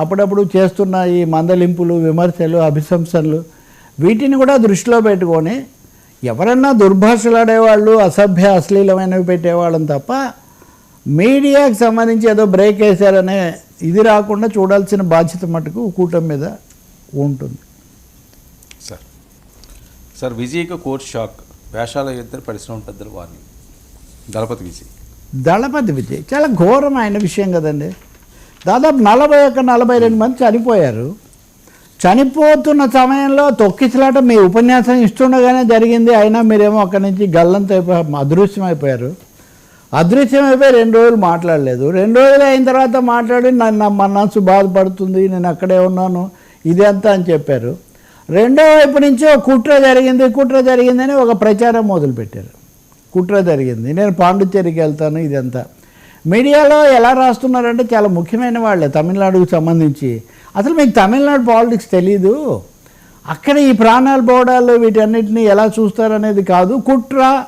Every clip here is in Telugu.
అప్పుడప్పుడు చేస్తున్న ఈ మందలింపులు విమర్శలు అభిశంసనలు వీటిని కూడా దృష్టిలో పెట్టుకొని ఎవరన్నా దుర్భాషలాడేవాళ్ళు అసభ్య అశ్లీలమైనవి పెట్టేవాళ్ళని తప్ప మీడియాకి సంబంధించి ఏదో బ్రేక్ వేశారనే ఇది రాకుండా చూడాల్సిన బాధ్యత మటుకు కూటమి మీద ఉంటుంది. సార్ సార్ విజయ్కి కోర్ట్ షాక్. వేషాల ఇద్దరు పరిశ్రమ పెద్దలు వార్నింగ్. దళపతి విజయ్. దళపతి విజయ్ చాలా ఘోరమైన విషయం కదండి. దాదాపు నలభై ఒక్క నలభై రెండు మంది చనిపోయారు. చనిపోతున్న సమయంలో తొక్కిసలాట మీ ఉపన్యాసం ఇస్తుండగానే జరిగింది. అయినా మీరేమో అక్కడి నుంచి గల్లంత అయిపోయి అదృశ్యం అయిపోయారు అదృశ్యం అయిపోయి రెండు రోజులు మాట్లాడలేదు. రెండు రోజులు అయిన తర్వాత మాట్లాడి నన్ను నా మనసు బాధపడుతుంది నేను అక్కడే ఉన్నాను ఇది అంతా అని చెప్పారు. రెండో వైపు నుంచి ఒక కుట్ర జరిగింది. కుట్ర జరిగిందని ఒక ప్రచారం మొదలుపెట్టారు. కుట్ర జరిగింది. నేను పాండిచ్చేరికి వెళ్తాను ఇదంతా. మీడియాలో ఎలా రాస్తున్నారంటే చాలా ముఖ్యమైన వాళ్ళే తమిళనాడుకు సంబంధించి. అసలు మీకు తమిళనాడు పాలిటిక్స్ తెలీదు? అక్కడ ఈ ప్రాణాలు పోవడాలు వీటన్నిటిని ఎలా చూస్తారనేది కాదు. కుట్ర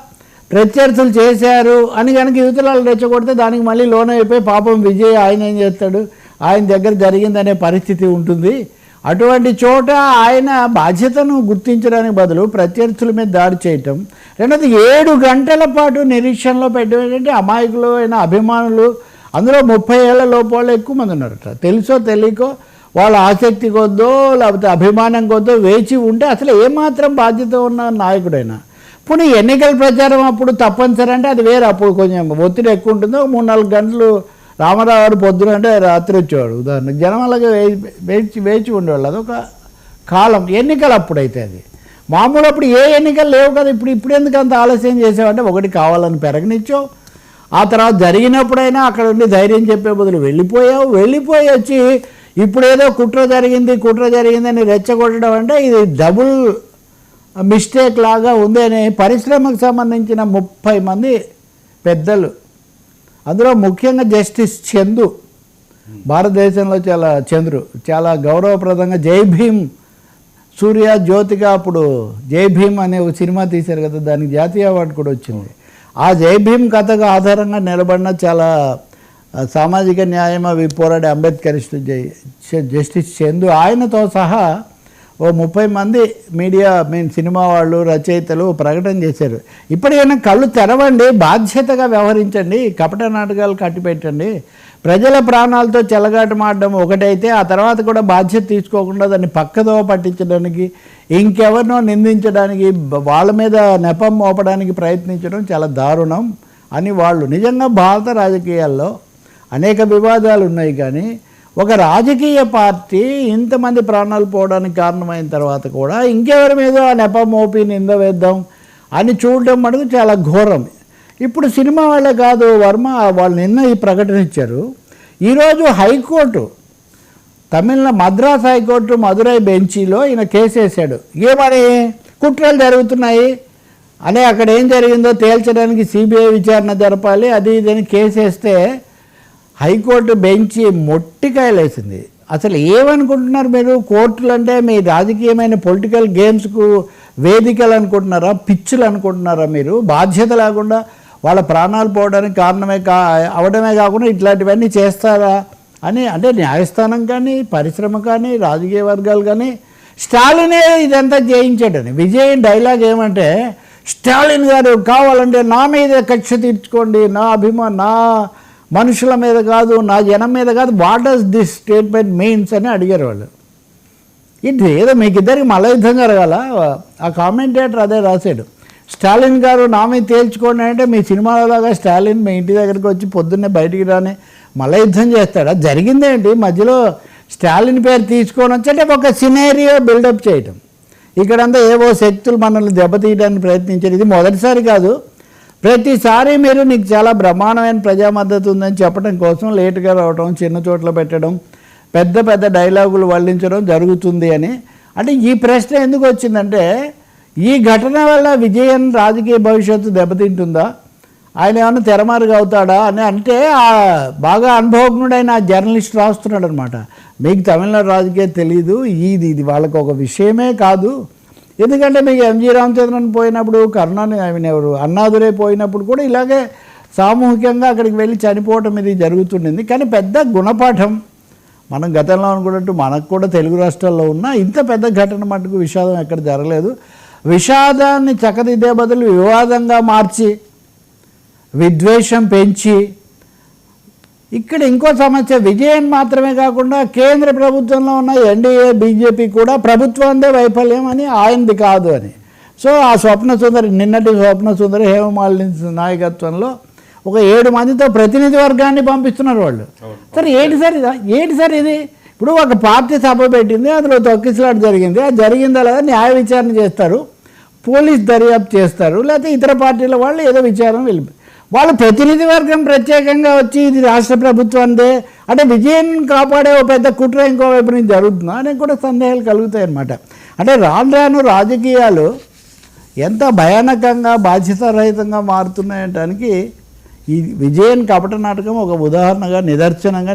ప్రత్యర్థులు చేశారు అని కనుక యువతలాలు రెచ్చగొడితే దానికి మళ్ళీ లోన్ అయిపోయి పాపం విజయ్ ఆయన ఏం చేస్తాడు? ఆయన దగ్గర జరిగిందనే పరిస్థితి ఉంటుంది. అటువంటి చోట ఆయన బాధ్యతను గుర్తించడానికి బదులు ప్రత్యర్థుల మీద దాడి చేయటం. రెండోది ఏడు గంటల పాటు నిరీక్షణలో పెట్టేటంటే అమాయకులు అయిన అభిమానులు అందులో ముప్పై ఏళ్ళ లోపల ఎక్కువ మంది ఉన్నారట. తెలుసో తెలియకో వాళ్ళ ఆసక్తి కొద్దో లేకపోతే అభిమానం కొద్దో వేచి ఉంటే అసలు ఏమాత్రం బాధ్యత ఉన్న నాయకుడైనా. పోనీ ఎన్నికల ప్రచారం అప్పుడు తప్పనిసరి అంటే అది వేరే. అప్పుడు కొంచెం ఒత్తిడి ఎక్కువ ఉంటుందో మూడు నాలుగు గంటలు రామారావు గారు పొద్దున అంటే రాత్రి వచ్చేవాడు. ఉదాహరణకు జనం అలాగే వేచి వేచి ఉండేవాళ్ళు. అదొక కాలం. ఎన్నికలు అప్పుడైతే అది. మామూలు అప్పుడు ఏ ఎన్నికలు లేవు కదా ఇప్పుడు ఇప్పుడు ఎందుకు అంత ఆలస్యం చేసావంటే ఒకటి కావాలని పెరగనిచ్చావు. ఆ తర్వాత జరిగినప్పుడైనా అక్కడ ఉండి ధైర్యం చెప్పే బదులు వెళ్ళిపోయావు. వెళ్ళిపోయి వచ్చి ఇప్పుడు ఏదో కుట్ర జరిగింది కుట్ర జరిగిందని రెచ్చగొట్టడం అంటే ఇది డబుల్ మిస్టేక్ లాగా ఉంది అని పరిశ్రమకు సంబంధించిన ముప్పై మంది పెద్దలు అందులో ముఖ్యంగా జస్టిస్ చందు భారతదేశంలో చాలా చంద్రు చాలా గౌరవప్రదంగా జై భీమ్ సూర్య జ్యోతిగా అప్పుడు జై భీమ్ అనే ఒక సినిమా తీశారు కదా దానికి జాతీయ అవార్డు కూడా వచ్చింది. ఆ జై భీమ్ కథకు ఆధారంగా నిలబడిన చాలా సామాజిక న్యాయం అవి పోరాడే అంబేద్కరిస్ట్ జై జస్టిస్ చందు ఆయనతో సహా ఓ ముప్పై మంది మీడియా మీన్ సినిమా వాళ్ళు రచయితలు ప్రకటన చేశారు. ఇప్పటికైనా కళ్ళు తెరవండి బాధ్యతగా వ్యవహరించండి కపట నాటకాలు కట్టిపెట్టండి. ప్రజల ప్రాణాలతో చెలగాటమాడడం ఒకటైతే ఆ తర్వాత కూడా బాధ్యత తీసుకోకుండా దాన్ని పక్కదో పట్టించడానికి ఇంకెవరినో నిందించడానికి వాళ్ళ మీద నెపం మోపడానికి ప్రయత్నించడం చాలా దారుణం అని వాళ్ళు. నిజంగా భారత రాజకీయాల్లో అనేక వివాదాలు ఉన్నాయి కానీ ఒక రాజకీయ పార్టీ ఇంతమంది ప్రాణాలు పోవడానికి కారణమైన తర్వాత కూడా ఇంకెవరి మీద ఆ మోపి నింద వేద్దాం అని చూడడం మటుకు చాలా ఘోరం. ఇప్పుడు సినిమా వాళ్ళే కాదు వర్మ వాళ్ళు నిన్న ఈ ప్రకటన ఇచ్చారు. ఈరోజు హైకోర్టు తమిళ మద్రాస్ హైకోర్టు మదురై బెంచీలో ఈయన కేసు వేశాడు. ఏమని కుట్రలు జరుగుతున్నాయి. అనే అక్కడ ఏం జరిగిందో తేల్చడానికి సిబిఐ విచారణ జరపాలి అది ఇదని కేసు వేస్తే హైకోర్టు బెంచి మొట్టికాయలేసింది. అసలు ఏమనుకుంటున్నారు మీరు? కోర్టులు అంటే మీ రాజకీయమైన పొలిటికల్ గేమ్స్కు వేదికలు అనుకుంటున్నారా? పిచ్చులు అనుకుంటున్నారా మీరు? బాధ్యత లేకుండా వాళ్ళ ప్రాణాలు పోవడానికి కారణమే కా అవడమే కాకుండా ఇట్లాంటివన్నీ చేస్తారా? అని అంటే న్యాయస్థానం కానీ పరిశ్రమ కానీ రాజకీయ వర్గాలు కానీ స్టాలినే ఇదంతా చేయించాడని విజయ్ డైలాగ్ ఏమంటే స్టాలిన్ గారు కావాలంటే నా మీద కక్ష తీర్చుకోండి నా అభిమా నా మనుషుల మీద కాదు నా జనం మీద కాదు what does this statement means అని అడిగారు వాళ్ళు. ఇది ఏదో మీకు ఇద్దరికి మల్ల యుద్ధం జరగాల? ఆ కామెంటేటర్ అదే రాశాడు. స్టాలిన్ గారు నా మీద తేల్చుకోండి అంటే మీ సినిమాలలాగా స్టాలిన్ మీ ఇంటి దగ్గరికి వచ్చి పొద్దున్నే బయటికి రాని మల్ల యుద్ధం చేస్తాడా. జరిగిందేంటి మధ్యలో స్టాలిన్ పేరు తీసుకొని వచ్చి ఒక సినేరియో బిల్డప్ చేయటం. ఇక్కడంతా ఏవో శక్తులు మనల్ని దెబ్బతీయడానికి ప్రయత్నించారు. ఇది మొదటిసారి కాదు ప్రతిసారి మీరు నీకు చాలా బ్రహ్మాండమైన ప్రజా మద్దతు ఉందని చెప్పడం కోసం లేటుగా రావడం చిన్న చోట్ల పెట్టడం పెద్ద పెద్ద డైలాగులు వల్లించడం జరుగుతుంది అని. అంటే ఈ ప్రశ్న ఎందుకు వచ్చిందంటే ఈ ఘటన వల్ల విజయన్ రాజకీయ భవిష్యత్తు దెబ్బతింటుందా? ఆయన ఏమైనా తెరమారుగా అవుతాడా అని అంటే ఆ బాగా అనుభవజ్ఞుడైన ఆ జర్నలిస్ట్ రాస్తున్నాడు అనమాట మీకు తమిళనాడు రాజకీయం తెలియదు ఇది ఇది వాళ్ళకు ఒక విషయమే కాదు. ఎందుకంటే మీకు ఎంజీ రామచంద్రన్ పోయినప్పుడు కరుణాని ఐ మీన్ ఎవరు అన్నాదురే పోయినప్పుడు కూడా ఇలాగే సామూహికంగా అక్కడికి వెళ్ళి చనిపోవటం ఇది జరుగుతుండింది. కానీ పెద్ద గుణపాఠం మనం గతంలో అనుకున్నట్టు మనకు కూడా తెలుగు రాష్ట్రాల్లో ఉన్న ఇంత పెద్ద ఘటన మటుకు విషాదం ఎక్కడ జరగలేదు. విషాదాన్ని చక్కదిద్దే బదులు వివాదంగా మార్చి విద్వేషం పెంచి ఇక్కడ ఇంకో సమస్య విజయన్ మాత్రమే కాకుండా కేంద్ర ప్రభుత్వంలో ఉన్న ఎన్డీఏ బీజేపీ కూడా ప్రభుత్వందే వైఫల్యం అని ఆయనది కాదు అని. సో ఆ స్వప్న సుందరి నిన్నటి స్వప్న సుందరి హేమమాలిని నాయకత్వంలో ఒక ఏడు మందితో ప్రతినిధి వర్గాన్ని పంపిస్తున్నారు వాళ్ళు. సరే ఏంటి సార్ ఇది? ఏంటి సార్ ఇది? ఇప్పుడు ఒక పార్టీ సభ పెట్టింది అందులో తొక్కిసలాట జరిగింది. అది జరిగిందా లేదా న్యాయ విచారణ చేస్తారు. పోలీస్ దర్యాప్తు చేస్తారు. లేకపోతే ఇతర పార్టీల వాళ్ళు ఏదో విచారం వెళ్ళి వాళ్ళు ప్రతినిధి వర్గం ప్రత్యేకంగా వచ్చి ఇది రాష్ట్ర ప్రభుత్వందే. అంటే విజయం కాపాడే ఓ పెద్ద కుట్ర ఇంకోవైపు నుంచి జరుగుతుందా? అనేది కూడా సందేహాలు కలుగుతాయి అన్నమాట. అంటే రాను రాను రాజకీయాలు ఎంత భయానకంగా బాధ్యతారహితంగా మారుతున్నాయటానికి ఈ విజయం కపట నాటకం ఒక ఉదాహరణగా నిదర్శనంగా